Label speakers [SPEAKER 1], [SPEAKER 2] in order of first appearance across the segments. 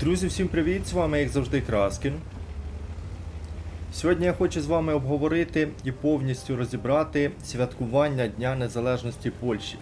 [SPEAKER 1] Друзі, всім привіт! З вами, як завжди, Краскін. Сьогодні я хочу з вами обговорити і повністю розібрати святкування Дня Незалежності Польщі.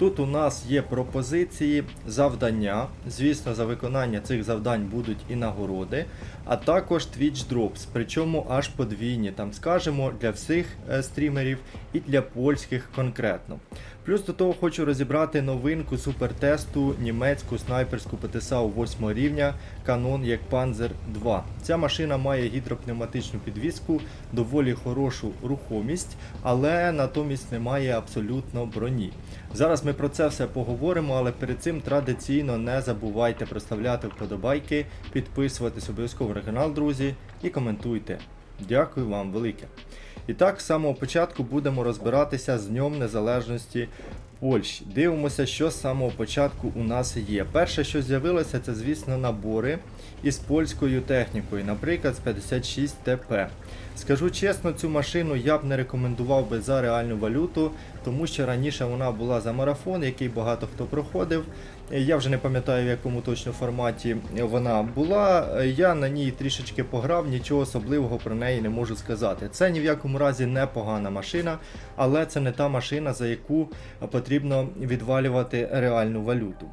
[SPEAKER 1] Тут у нас є пропозиції, завдання. Звісно, за виконання цих завдань будуть і нагороди, а також Twitch Drops, причому аж подвійні, там скажемо для всіх е, стрімерів і для польських конкретно. Плюс до того хочу розібрати новинку супертесту німецьку снайперську ПТСАУ 8 рівня Canon як Panzer 2. Ця машина має гідропневматичну підвіску, доволі хорошу рухомість, але натомість не має абсолютно броні. Зараз ми про це все поговоримо, але перед цим традиційно не забувайте проставляти вподобайки, підписуватись обов'язково на канал, друзі, і коментуйте. Дякую вам велике. І так, з самого початку будемо розбиратися з Днем Незалежності Польщі. Дивимося, що з самого початку у нас є. Перше, що з'явилося, це, звісно, набори із польською технікою, наприклад, з 56 ТП. Скажу чесно, цю машину я б не рекомендував би за реальну валюту, тому що раніше вона була за марафон, який багато хто проходив. Я вже не пам'ятаю, в якому точно форматі вона була. Я на ній трішечки пограв, нічого особливого про неї не можу сказати. Це ні в якому разі не погана машина, але це не та машина, за яку потрібно відвалювати реальну валюту.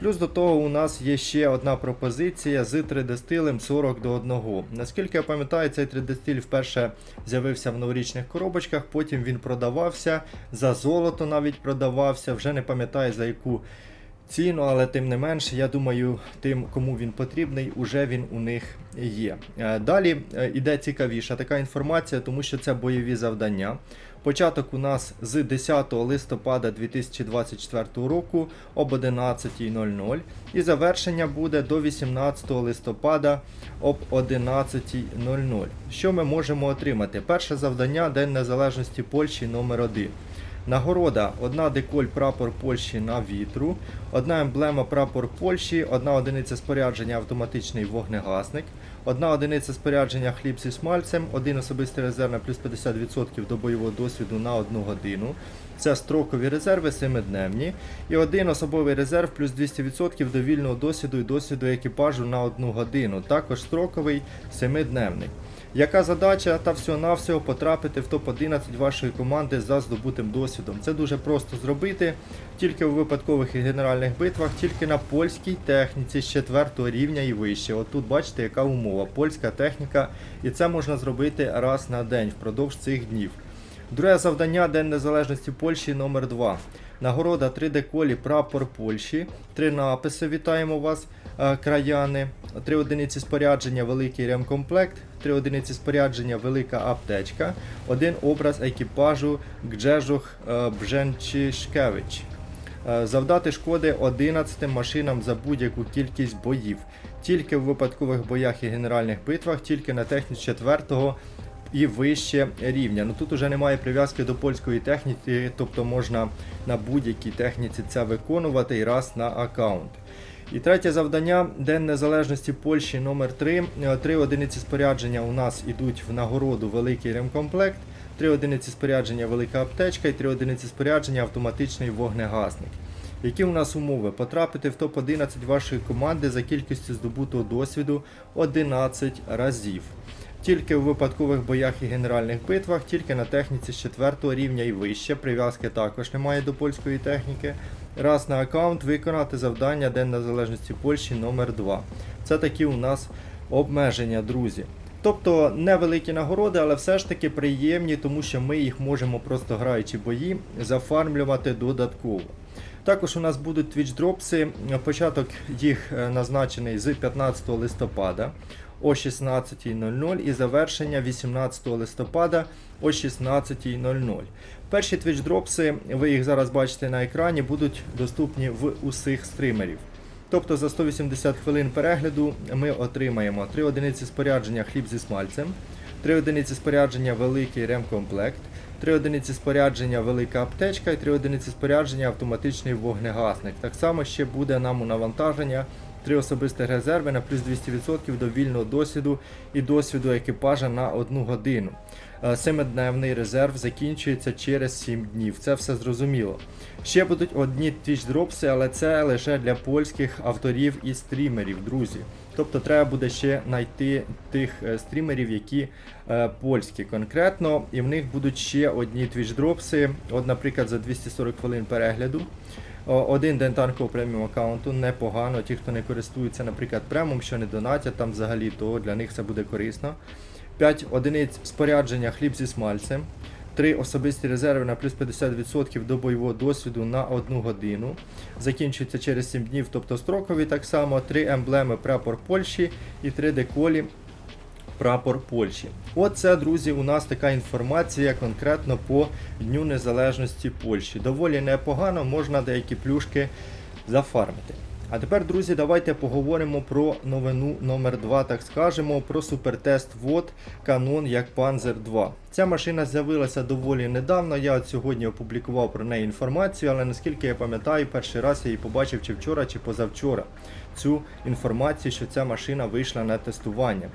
[SPEAKER 1] Плюс до того у нас є ще одна пропозиція з 3D-стилем 40 до 1. Наскільки я пам'ятаю, цей 3D-стиль вперше з'явився в новорічних коробочках, потім він продавався, за золото навіть продавався, вже не пам'ятаю за яку ціну, але тим не менш, я думаю, тим, кому він потрібний, уже він у них є. Е, Далі е, іде цікавіша така інформація, тому що це бойові завдання. Початок у нас з 10 листопада 2024 року об 11.00 і завершення буде до 18 листопада об 11.00. Що ми можемо отримати? Перше завдання День Незалежності Польщі номер 1 Нагорода одна деколь прапор Польщі на вітру, одна емблема прапор Польщі, одна одиниця спорядження автоматичний вогнегасник, одна одиниця спорядження хліб зі смальцем, один особистий резерв на плюс 50% до бойового досвіду на одну годину. Це строкові резерви 7-дневні. І один особовий резерв плюс 200% до вільного досвіду і досвіду екіпажу на одну годину. Також строковий 7-дневний. Яка задача та всього-навсього потрапити в топ-11 вашої команди за здобутим досвідом? Це дуже просто зробити тільки у випадкових і генеральних битвах, тільки на польській техніці з 4 рівня і вище. От тут бачите, яка умова. Польська техніка, і це можна зробити раз на день впродовж цих днів. Друге завдання День Незалежності Польщі номер 2 Нагорода 3D колі прапор Польщі. Три написи. Вітаємо вас, краяни. Три одиниці спорядження, великий ремкомплект, три одиниці спорядження, велика аптечка, один образ екіпажу Гджежух е, Бженчишкевич. Е, Завдати шкоди 11 машинам за будь-яку кількість боїв. Тільки в випадкових боях і генеральних битвах, тільки на техніці 4 і вище рівня. Ну тут уже немає прив'язки до польської техніки, тобто можна на будь-якій техніці це виконувати і раз на аккаунт. І третє завдання День Незалежності Польщі номер 3 Три одиниці спорядження у нас ідуть в нагороду великий ремкомплект, три одиниці спорядження велика аптечка і три одиниці спорядження автоматичний вогнегасник. Які у нас умови? Потрапити в топ-11 вашої команди за кількістю здобутого досвіду 11 разів. Тільки у випадкових боях і генеральних битвах, тільки на техніці з 4 рівня і вище. Прив'язки також немає до польської техніки. Раз на аккаунт виконати завдання День Незалежності Польщі номер 2 Це такі у нас обмеження, друзі. Тобто невеликі нагороди, але все ж таки приємні, тому що ми їх можемо просто граючи бої зафармлювати додатково. Також у нас будуть твіч-дропси. Початок їх е, назначений з 15 листопада о 16.00 і завершення 18 листопада о 16.00. Перші твіч-дропси, ви їх зараз бачите на екрані, будуть доступні в усіх стримерів. Тобто за 180 хвилин перегляду ми отримаємо 3 одиниці спорядження хліб зі смальцем, 3 одиниці спорядження великий ремкомплект, 3 одиниці спорядження велика аптечка і 3 одиниці спорядження автоматичний вогнегасник. Так само ще буде нам у навантаження 3 особистих резерви на плюс 200% до вільного досвіду і досвіду екіпажа на 1 годину. Е, Семидневний резерв закінчується через 7 днів. Це все зрозуміло. Ще будуть одні твіч дропси, але це лише для польських авторів і стрімерів, друзі. Тобто треба буде ще знайти тих е, стрімерів, які е, польські конкретно, і в них будуть ще одні твіч дропси. От, наприклад, за 240 хвилин перегляду. Один день танкового преміум аккаунту непогано. Ті, хто не користується, наприклад, премом, що не донатять там взагалі, то для них це буде корисно. 5 одиниць спорядження хліб зі смальцем. 3 особисті резерви на плюс 50% до бойового досвіду на 1 годину. Закінчується через 7 днів, тобто строкові так само. 3 емблеми прапор Польщі і 3 деколі прапор Польщі. Оце, друзі, у нас така інформація конкретно по Дню Незалежності Польщі. Доволі непогано, можна деякі плюшки зафармити. А тепер, друзі, давайте поговоримо про новину номер 2 так скажемо, про супертест ВОД Canon як Panzer 2. Ця машина з'явилася доволі недавно. Я от сьогодні опублікував про неї інформацію, але наскільки я пам'ятаю, перший раз я її побачив чи вчора, чи позавчора. Цю інформацію, що ця машина вийшла на тестування.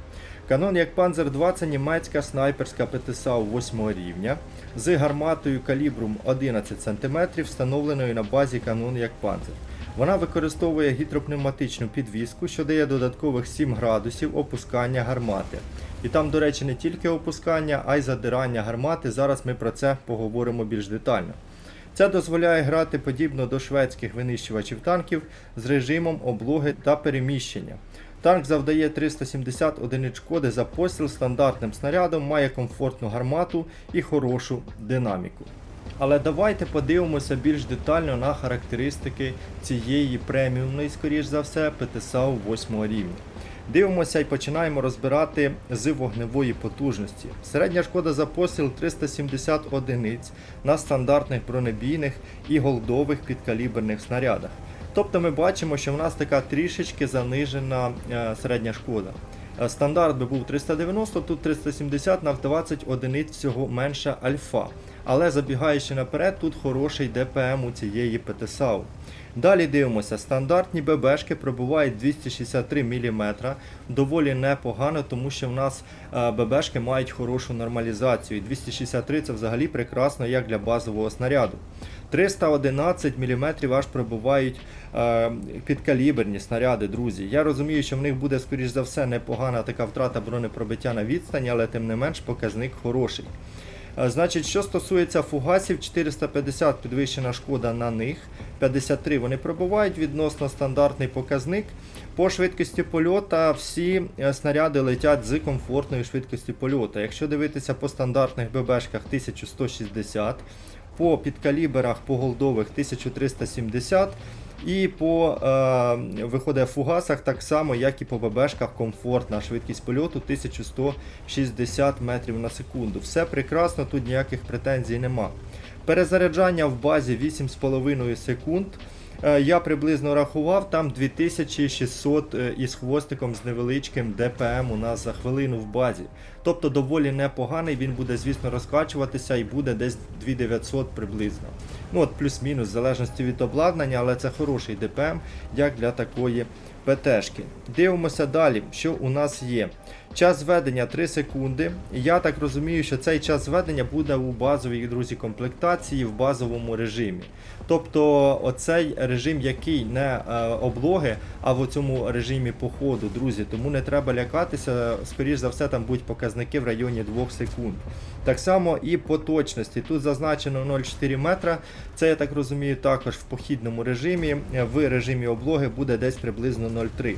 [SPEAKER 1] Canon як Panzer 2 це німецька снайперська ПТСАУ 8 рівня з гарматою калібром 11 см, встановленою на базі Canon як Panzer. Вона використовує гідропневматичну підвіску, що дає додаткових 7 градусів опускання гармати. І там, до речі, не тільки опускання, а й задирання гармати. Зараз ми про це поговоримо більш детально. Це дозволяє грати подібно до шведських винищувачів танків з режимом облоги та переміщення. Танк завдає 370 одиниць шкоди за постріл стандартним снарядом, має комфортну гармату і хорошу динаміку. Але давайте подивимося більш детально на характеристики цієї преміумної, скоріш за все, ПТСАУ 8 рівня. Дивимося і починаємо розбирати з вогневої потужності. Середня шкода за постріл 370 одиниць на стандартних бронебійних і голдових підкаліберних снарядах. Тобто ми бачимо, що в нас така трішечки занижена е, середня шкода. Е, Стандарт би був 390, тут 370 на 20 одиниць всього менша альфа. Але забігаючи наперед, тут хороший ДПМ у цієї ПТСАУ. Далі дивимося, стандартні ББшки пробувають 263 мм, доволі непогано, тому що в нас е, ББшки мають хорошу нормалізацію. І 263 це взагалі прекрасно як для базового снаряду. 311 мм аж пробувають е, підкаліберні снаряди, друзі. Я розумію, що в них буде, скоріш за все, непогана така втрата бронепробиття на відстані, але тим не менш показник хороший. Е, Значить, що стосується фугасів, 450 підвищена шкода на них, 53 вони пробувають відносно стандартний показник. По швидкості польота всі е, снаряди летять з комфортною швидкістю польоту. Якщо дивитися по стандартних ББшках 1160, по підкаліберах по голдових 1370. І по е, виходить фугасах так само, як і по ББшках, комфортна швидкість польоту 1160 метрів на секунду. Все прекрасно, тут ніяких претензій нема. Перезаряджання в базі 8,5 секунд. Е, Я приблизно рахував, там 2600 е, із хвостиком з невеличким ДПМ у нас за хвилину в базі. Тобто доволі непоганий, він буде, звісно, розкачуватися і буде десь 2900 приблизно. Ну от плюс-мінус, в залежності від обладнання, але це хороший ДПМ, як для такої ПТшки. Дивимося далі, що у нас є. Час зведення 3 секунди. Я так розумію, що цей час зведення буде у базовій друзі комплектації в базовому режимі. Тобто оцей режим, який не е, облоги, а в цьому режимі походу, друзі, тому не треба лякатися. Скоріш за все, там будуть показники в районі 2 секунд. Так само і по точності. Тут зазначено 0,4 метра. Це я так розумію, також в похідному режимі. В режимі облоги буде десь приблизно 0,3.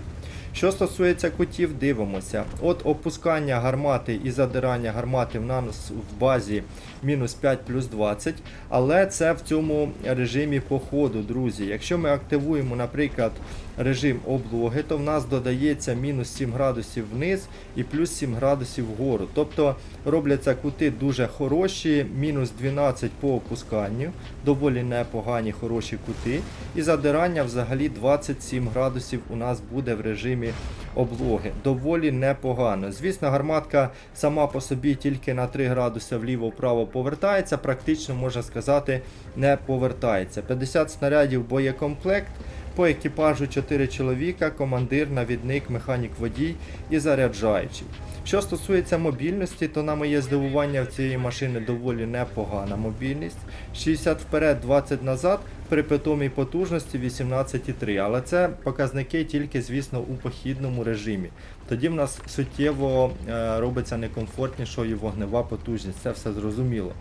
[SPEAKER 1] Що стосується кутів, дивимося. От опускання гармати і задирання гармати в нас в базі мінус 5 плюс 20, але це в цьому режимі походу, друзі. Якщо ми активуємо, наприклад, режим облоги, то в нас додається мінус 7 градусів вниз і плюс 7 градусів вгору. Тобто робляться кути дуже хороші, мінус 12 по опусканню, доволі непогані хороші кути. І задирання взагалі 27 градусів у нас буде в режимі облоги. Доволі непогано. Звісно, гарматка сама по собі тільки на 3 градуси вліво-вправо повертається, практично можна сказати, не повертається. 50 снарядів боєкомплект. По екіпажу 4 чоловіка, командир, навідник, механік водій і заряджаючий. Що стосується мобільності, то на моє здивування в цієї машини доволі непогана мобільність. 60 вперед, 20 назад при питомій потужності 18,3. Але це показники тільки, звісно, у похідному режимі. Тоді в нас суттєво е, робиться некомфортнішою вогнева потужність, це все зрозуміло.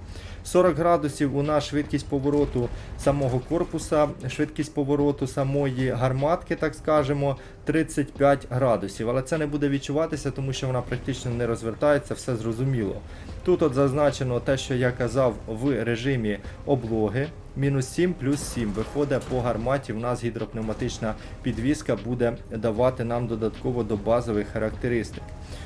[SPEAKER 1] 40 градусів у нас швидкість повороту самого корпуса, швидкість повороту самої гарматки, так скажемо, 35 градусів. Але це не буде відчуватися, тому що вона практично не розвертається, все зрозуміло. Тут от зазначено те, що я казав в режимі облоги. Мінус 7 плюс 7 виходить по гарматі. У нас гідропневматична підвіска буде давати нам додатково до базових характеристик.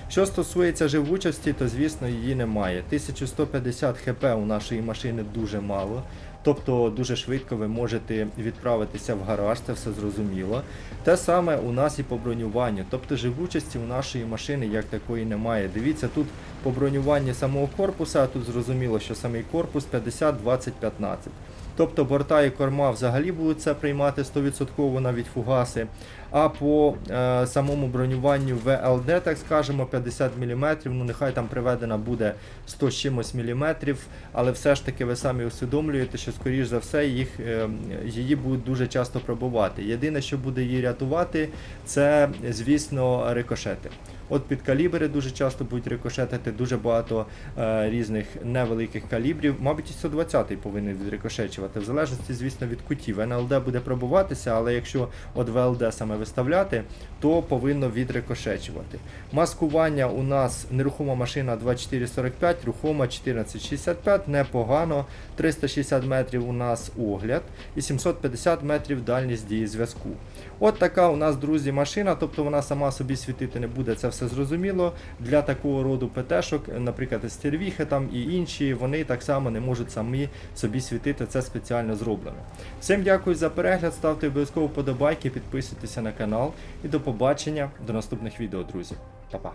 [SPEAKER 1] Що стосується живучості, то звісно її немає. 1150 хп у нашої машини дуже мало. Тобто дуже швидко ви можете відправитися в гараж, це все зрозуміло. Те саме у нас і по бронюванню. Тобто живучості у нашої машини як такої немає. Дивіться, тут по бронюванні самого корпуса, тут зрозуміло, що самий корпус 50, 20, 15. Тобто борта і корма взагалі будуть це приймати 100% навіть фугаси. А по е, самому бронюванню ВЛД, так скажемо, 50 мм, ну нехай там приведена буде 100 з чимось мм, але все ж таки ви самі усвідомлюєте, що скоріш за все їх, е, її будуть дуже часто пробувати. Єдине, що буде її рятувати, це, звісно, рикошети. От під калібри дуже часто будуть рикошетити дуже багато е, різних невеликих калібрів. Мабуть, і 120-й повинен відрикошечувати, в залежності, звісно, від кутів. НЛД буде пробуватися, але якщо от ВЛД саме виставляти, то повинно відрикошечувати. Маскування у нас нерухома машина 2445, рухома 1465, непогано. 360 метрів у нас огляд і 750 метрів дальність дії зв'язку. От така у нас, друзі, машина, тобто вона сама собі світити не буде, це все зрозуміло. Для такого роду ПТ-шок, наприклад, стервіхи там і інші, вони так само не можуть самі собі світити, це спеціально зроблено. Всім дякую за перегляд, ставте обов'язково подобайки, підписуйтеся на канал і до побачення до наступних відео, друзі. Па-па.